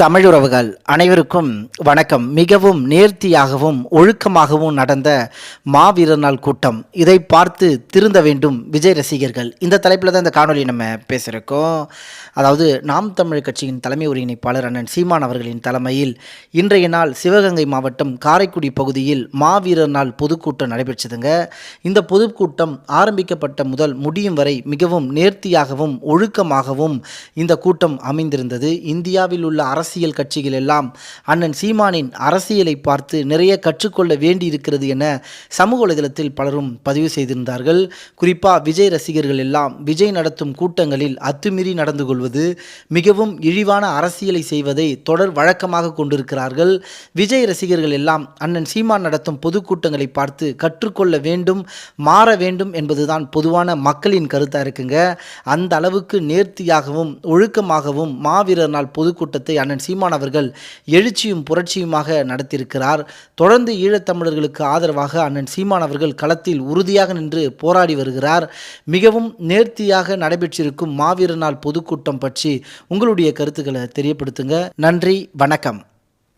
தமிழுறவுகள் அனைவருக்கும் வணக்கம். மிகவும் நேர்த்தியாகவும் ஒழுக்கமாகவும் நடந்த மாவீரர் நாள் கூட்டம். இதை பார்த்து திருந்த வேண்டும் விஜய் ரசிகர்கள். இந்த தலைப்பில் தான் இந்த காணொலி நம்ம பேசியிருக்கோம் அதாவது நாம் தமிழ் கட்சியின் தலைமை ஒருங்கிணைப்பாளர் அண்ணன் சீமான் அவர்களின் தலைமையில் இன்றைய நாள் சிவகங்கை மாவட்டம் காரைக்குடி பகுதியில் மாவீரர் நாள் பொதுக்கூட்டம் நடைபெற்றதுங்க. இந்த பொதுக்கூட்டம் ஆரம்பிக்கப்பட்ட முதல் முடியும் வரை மிகவும் நேர்த்தியாகவும் ஒழுக்கமாகவும் இந்த கூட்டம் அமைந்திருந்தது. இந்தியாவில் உள்ள அரசியல் கட்சிகள் எல்லாம் அண்ணன் சீமானின் அரசியலை பார்த்து நிறைய கற்றுக்கொள்ள வேண்டியிருக்கிறது என சமூக வலைதளத்தில் பலரும் பதிவு செய்திருந்தார்கள். குறிப்பாக விஜய் ரசிகர்கள் எல்லாம் விஜய் நடத்தும் கூட்டங்களில் அத்துமீறி நடந்து கொள்வது மிகவும் இழிவான அரசியலை செய்வதை தொடர் வழக்கமாக கொண்டிருக்கிறார்கள். விஜய் ரசிகர்கள் எல்லாம் அண்ணன் சீமான் நடத்தும் பொதுக்கூட்டங்களை பார்த்து கற்றுக்கொள்ள வேண்டும் மாற வேண்டும் என்பதுதான் பொதுவான மக்களின் கருத்தாக இருக்குங்க. அந்த அளவுக்கு நேர்த்தியாகவும் ஒழுக்கமாகவும் மாவீரர் நாள் பொதுக்கூட்டத்தை அண்ணன் சீமான் அவர்கள் எழுச்சியும் புரட்சியுமாக நடத்தியிருக்கிறார். தொடர்ந்து ஈழத்தமிழர்களுக்கு ஆதரவாக அண்ணன் சீமான் அவர்கள் களத்தில் உறுதியாக நின்று போராடி வருகிறார். மிகவும் நேர்த்தியாக நடைபெற்றிருக்கும் மாவீரர் நாள் பொதுக்கூட்டம் பற்றி உங்களுடைய கருத்துக்களை தெரியப்படுத்துங்க. நன்றி வணக்கம்.